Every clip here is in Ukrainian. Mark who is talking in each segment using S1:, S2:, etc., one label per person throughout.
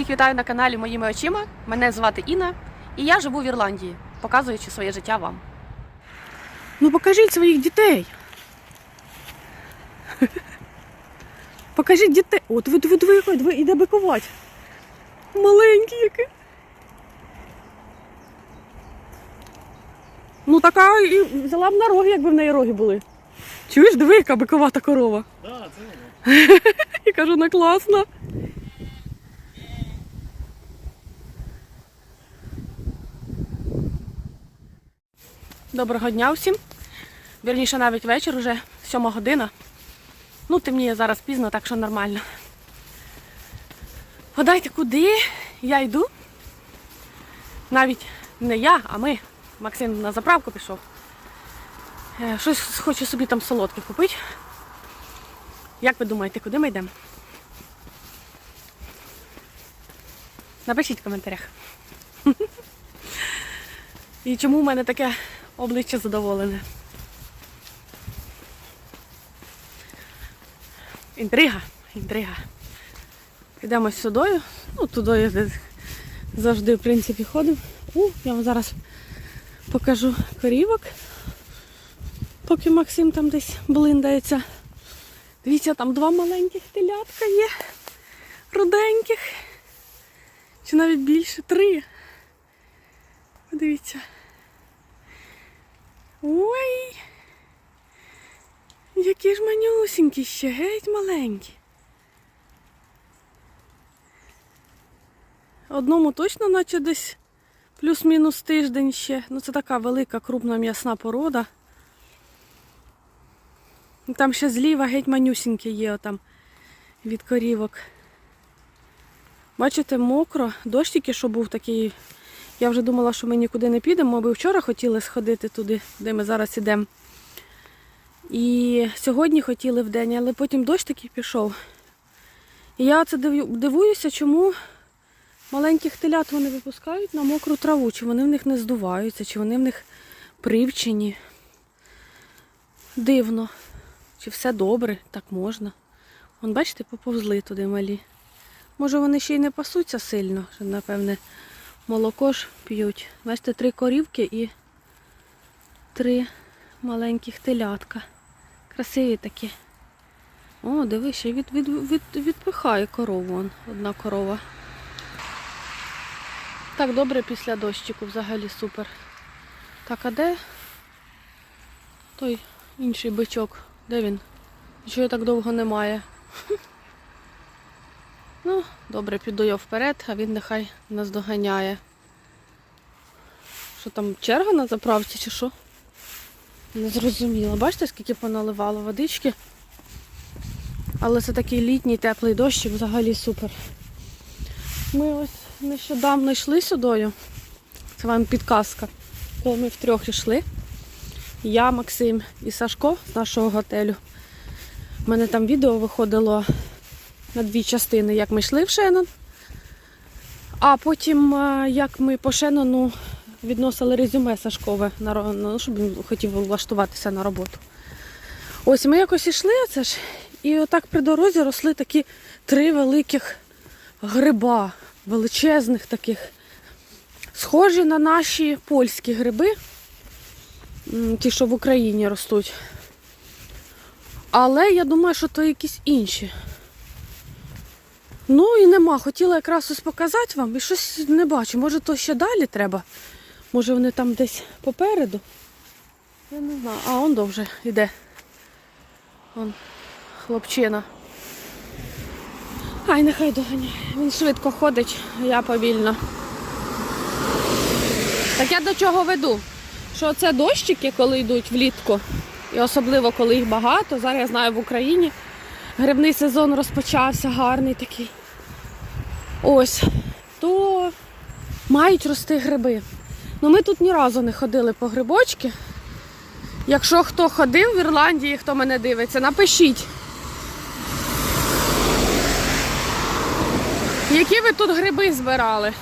S1: Всіх вітаю на каналі Моїми очима. Мене звати Інна, і я живу в Ірландії, показуючи своє життя вам. Ну покажіть своїх дітей. Покажіть дітей. От ви диви, диви, диви, іде бикувати. Маленький який. Ну така і взяла б на роги, якби в неї роги були. Чуєш, диви, яка биковата корова.
S2: Да, це.
S1: Я кажу, вона класна. Доброго дня всім. Вірніше навіть вечір, уже сьома година. Ну, темніє зараз пізно, так що нормально. Гадайте, куди я йду? Навіть не я, а ми. Максим на заправку пішов. Е, Щось хочу собі там солодке купити. Як ви думаєте, куди ми йдемо? Напишіть в коментарях. І чому в мене таке обличчя задоволене? Інтрига, інтрига. Підемо сюдою. Ну, туди де завжди, в принципі, ходимо. У, я вам зараз покажу корівок, поки Максим там десь блиндається. Дивіться, там два маленьких телятка є. Руденьких. Чи навіть більше три. Подивіться. Ой. Які ж манюсінькі ще, геть маленькі. Одному точно, наче десь плюс-мінус тиждень ще. Ну це така велика, крупна м'ясна порода. Там ще зліва геть манюсінькі є отам від корівок. Бачите, мокро, дощ тільки що був такий. Я вже думала, що ми нікуди не підемо, ми вчора хотіли сходити туди, де ми зараз ідемо. І сьогодні хотіли в день, але потім дощ такий пішов. І я це дивуюся, чому маленьких телят вони випускають на мокру траву, чи вони в них не здуваються, чи вони в них привчені. Дивно. Чи все добре, так можна. Вон, бачите, поповзли туди малі. Може вони ще й не пасуться сильно, що, напевне, молоко ж п'ють. Бачите, три корівки і три маленьких телятка. Красиві такі. О, диви, ще від, від, від, відпихає корову. Вон, одна корова. Так добре після дощику взагалі супер. Так, а де той інший бичок? Де він? Чого так довго немає? Ну, добре, піду я вперед, а він нехай нас доганяє. Що там, черга на заправці чи що? Не зрозуміла. Бачите, скільки поналивало водички? Але це такий літній теплий дощик, взагалі супер. Ми ось нещодавно йшли сюдою. Це вам підказка. Коли ми втрьох йшли. Я, Максим і Сашко з нашого готелю. У мене там відео виходило на дві частини, як ми йшли в Шеннон. А потім, е, як ми по Шеннону відносили резюме Сашкове, ну, щоб він хотів влаштуватися на роботу. Ось ми якось йшли, оце ж, і отак при дорозі росли такі три великих гриба, величезних таких, схожі на наші польські гриби, ті, що в Україні ростуть. Але я думаю, що то якісь інші. Ну і нема. Хотіла якраз ось показати вам і щось не бачу. Може то ще далі треба? Може вони там десь попереду? Я не знаю. А он довже йде. Он хлопчина. Ай, нехай доганяє. Він швидко ходить, я повільно. Так я до чого веду? Що це дощики, коли йдуть влітку, і особливо коли їх багато. Зараз я знаю в Україні. Грибний сезон розпочався, гарний такий. Ось, то мають рости гриби. Ну ми тут ні разу не ходили по грибочки. Якщо хто ходив в Ірландії, хто мене дивиться, напишіть. Які ви тут гриби збирали?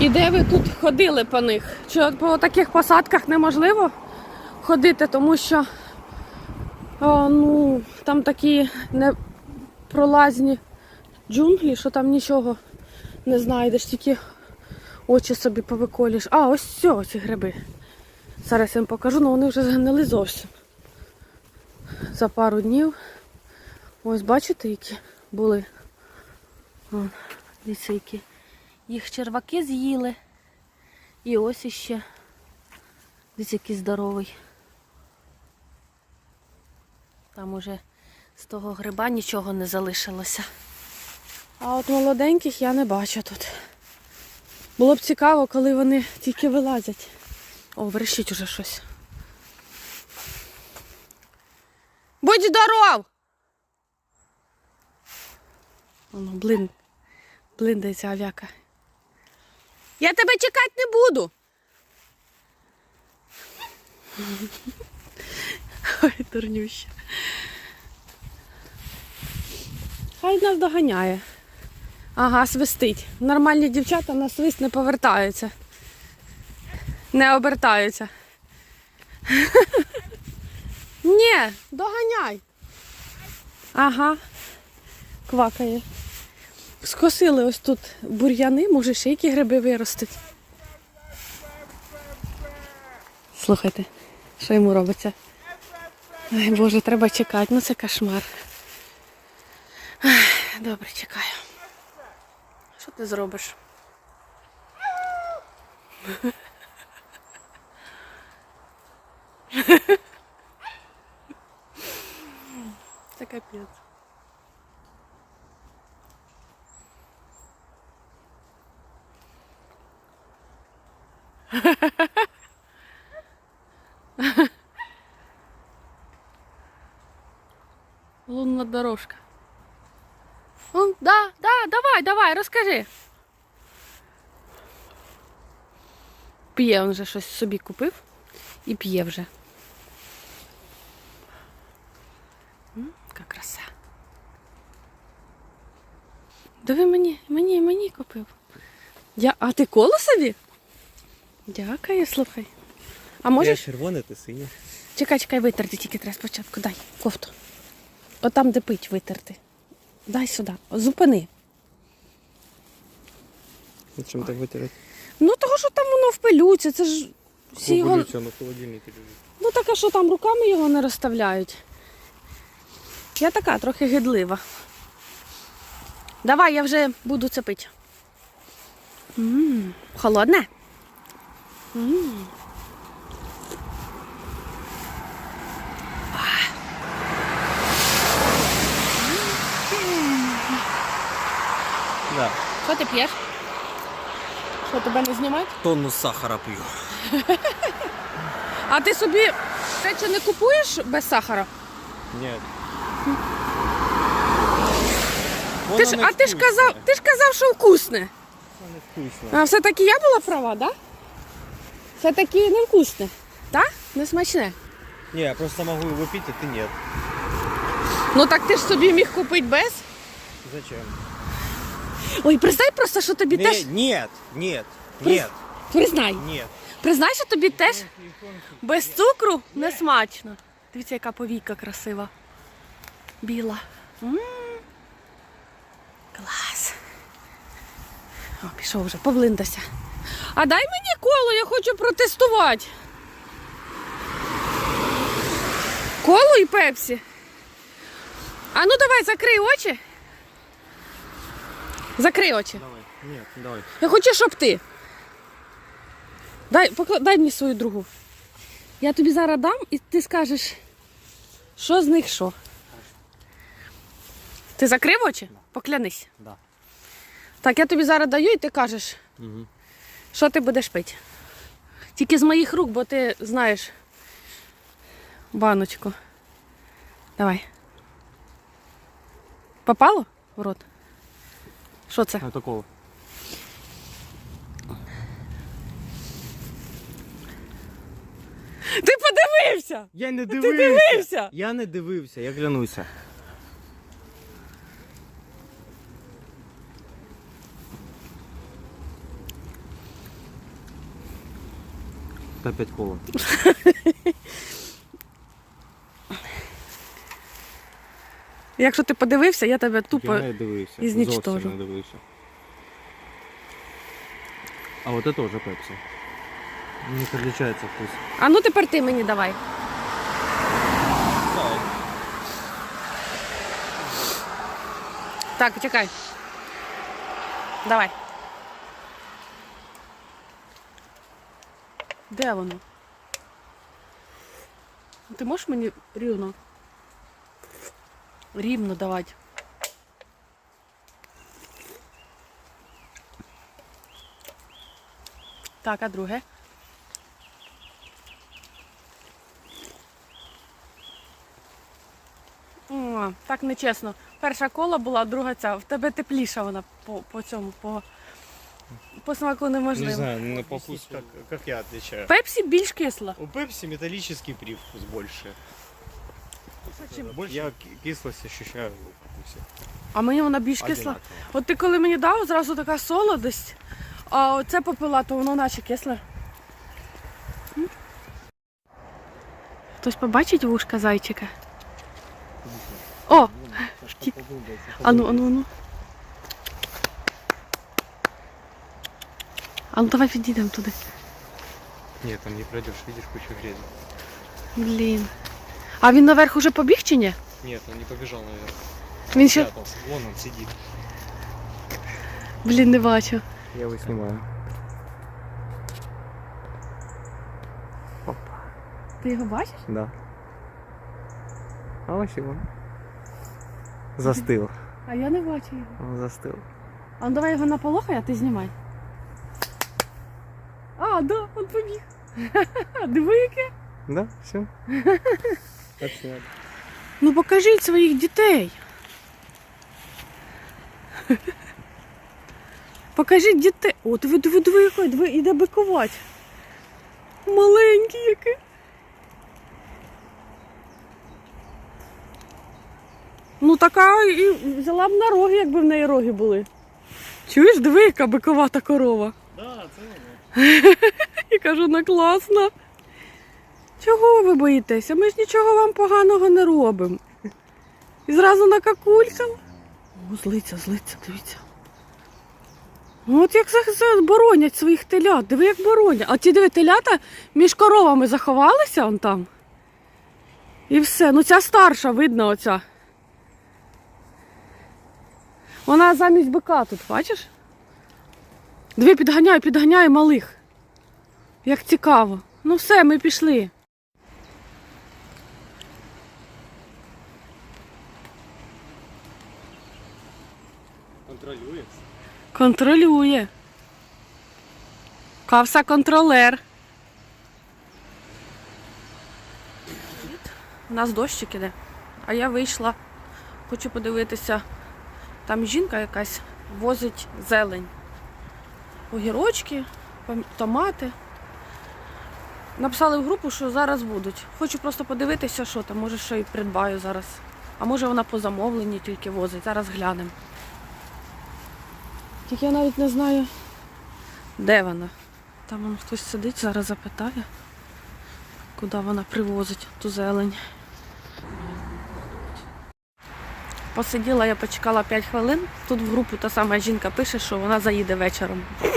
S1: І де ви тут ходили по них? Чи по таких посадках неможливо ходити, тому що о, ну, там такі непролазні джунглі, що там нічого не знайдеш, тільки очі собі повиколіш. А, ось все, ці гриби. Зараз я вам покажу, але вони вже згнили зовсім. За пару днів. Ось бачите, які були. Вон, дивіться, які. Їх черваки з'їли. І ось іще. Дивіться, який здоровий. Там уже з того гриба нічого не залишилося. А от молоденьких я не бачу тут. Було б цікаво, коли вони тільки вилазять. О, верещить уже щось. Будь здоров! Воно блин, блиндається авіака. Я тебе чекати не буду. Ой, дурнюща. Хай нас доганяє. Ага, свистить. Нормальні дівчата на свист не повертаються. Не обертаються. Ні, доганяй. Ага. Квакає. Скосили ось тут бур'яни, може ще які гриби виростуть. Слухайте, що йому робиться? Ой, Боже, треба чекати, ну це кошмар. Добре, чекаю. Що ти зробиш? Це капець. Лунна дорожка. Ну, да, да, давай, давай, розкажи. П'є він вже щось собі купив і п'є вже. Яка краса. Диви мені, мені, мені купив. Я... А ти коло собі? Дякую, слухай. А
S2: Я червоне, ти синє.
S1: Чекай, чекай, витерти тільки треба спочатку. Дай кофту. Отам, де пить, витерти. Дай сюди. Зупини.
S2: Чим так витирати?
S1: Ну того, що там воно в пилюці, це ж всі його.
S2: на холодильнику лежить.
S1: Ну так а що там руками його не розставляють. Я така трохи гидлива. Давай, я вже буду це пити. М, Холодне? М.
S2: Да.
S1: Що ти п'єш? Що тебе не знімають?
S2: Тонну сахара п'ю.
S1: А ти собі речі не купуєш без сахара?
S2: Ні.
S1: Ти ж, а ти ж казав, ти ж казав, що вкусне.
S2: не вкусно.
S1: А все-таки я була права, да? Все-таки не вкусне. Так? Не смачне.
S2: Ні, я просто можу його пити, а ти ні.
S1: Ну так ти ж собі міг купити без.
S2: Зачем?
S1: Ой, признай просто, що тобі
S2: Не,
S1: теж.
S2: Нет, нет,
S1: Приз-
S2: нет,
S1: Признай.
S2: нет.
S1: Признай, що тобі теж без цукру не смачно. Дивіться, яка повійка красива. Біла. м Клас. О, пішов вже, поблиндася. А дай мені коло, я хочу протестувати. Коло і пепсі. А ну давай, закрий очі. Закрий очі.
S2: Давай. Нет, давай.
S1: Я хочу, щоб ти. Дай, покла... дай мені свою другу. Я тобі зараз дам і ти скажеш, що з них що. Ти закрив очі? Поклянись.
S2: Да.
S1: Так, я тобі зараз даю і ти кажеш,
S2: Угу.
S1: що ти будеш пити. Тільки з моїх рук, бо ти знаєш баночку. Давай. Попало в рот? Що це?
S2: такого.
S1: Ти подивився!
S2: Я не
S1: Ти
S2: дивився.
S1: дивився!
S2: Я не дивився, я клянуся. Опять кола.
S1: Якщо ти подивився, я тебе тупо.
S2: Я не дивився.
S1: і.
S2: Зовсім не дивився. А от це теж пепсі. У них вкус.
S1: А ну тепер ти мені давай. Так, чекай. Давай. Де воно? Ти можеш мені рівно? Рівно давати. Так, а друге? О, так нечесно. Перша кола була, друга ця. В тебе тепліша вона по, по цьому, по, по смаку неможливо.
S3: Не знаю, на по вкусу как, как я отличаю.
S1: Пепсі більш кисла.
S3: У Пепси металлический привкус больше. Я кислость ощущаю в вкусе.
S1: А мені вона більш кисла.
S3: Одинаково.
S1: От ти коли мені дав, зразу така солодость, а оце попила, то воно наче кисле. М? Хтось побачить вушка зайчика? О! Ану, ану, ану. А ну давай підійдемо туди.
S3: Нет, там не пройдешь, видишь кучу грязи.
S1: Блін. А він наверх уже побіг чи ні?
S3: Нет, он не побежал наверх.
S1: Він ще.
S3: Спрятался. Вон он сидит.
S1: Блін, не бачу.
S2: Я його знімаю.
S1: Ти його бачиш?
S2: Да. А ось він. Застив.
S1: А я не бачу його.
S2: Він застив.
S1: А ну давай його наполохай, а ти знімай. А, да, він побіг. Диви яке.
S2: Да, все.
S1: Ну покажіть своїх дітей. Покажіть дітей. О, диви, диви, диви, який, диви, іде бикувати. Маленький який. Ну така і взяла б на роги, якби в неї роги були. Чуєш, диви, яка биковата корова.
S3: Да, целый.
S1: І кажу, вона класна. Чого ви боїтеся? Ми ж нічого вам поганого не робимо. І зразу накакулькав. О, злиться, злиться, дивіться. Ну, От як боронять своїх телят, диви, як боронять. А ті диви телята між коровами заховалися он там. І все. Ну ця старша, видно, оця. Вона замість бика тут, бачиш? Диви, підганяє, підганяє малих. Як цікаво. Ну все, ми пішли. Контролює. Кавса контролер. У нас дощик іде. А я вийшла. Хочу подивитися. Там жінка якась возить зелень. Огірочки, томати. Написали в групу, що зараз будуть. Хочу просто подивитися, що там. Може, що і придбаю зараз. А може вона по замовленні тільки возить. Зараз глянемо. Тільки я навіть не знаю, де вона. Там вон хтось сидить, зараз запитає, куди вона привозить ту зелень. Посиділа, я почекала 5 хвилин. Тут в групу та сама жінка пише, що вона заїде вечором.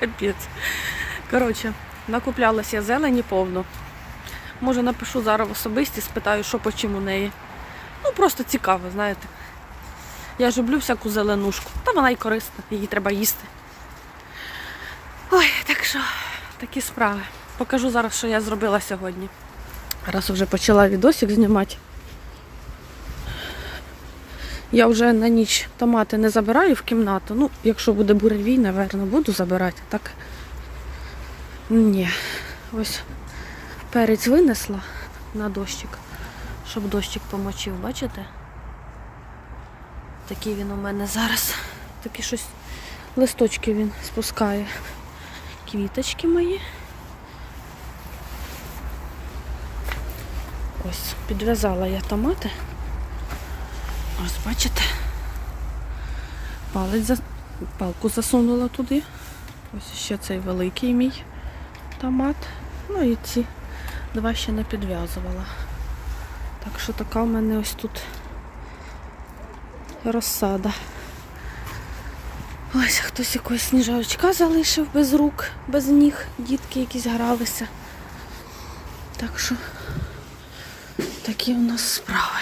S1: Капець. Коротше, накуплялася я зелені повно. Може напишу зараз в особисті, спитаю, що по чим у неї. Ну просто цікаво, знаєте. Я ж люблю всяку зеленушку. Та вона й корисна, її треба їсти. Ой, так що, такі справи. Покажу зараз, що я зробила сьогодні. Раз вже почала відосик знімати. Я вже на ніч томати не забираю в кімнату. Ну, якщо буде буревій, напевно, буду забирати. Так. Ні. Ось перець винесла на дощик, щоб дощик помочив, бачите? Такий він у мене зараз. Такі щось листочки він спускає. Квіточки мої. Ось, підв'язала я томати. Ось, бачите? Палець за... палку засунула туди. Ось ще цей великий мій томат. Ну і ці два ще не підв'язувала. Так що така в мене ось тут розсада. Ось хтось якогось сніжавичка залишив без рук, без ніг. Дітки якісь гралися. Так що такі у нас справи.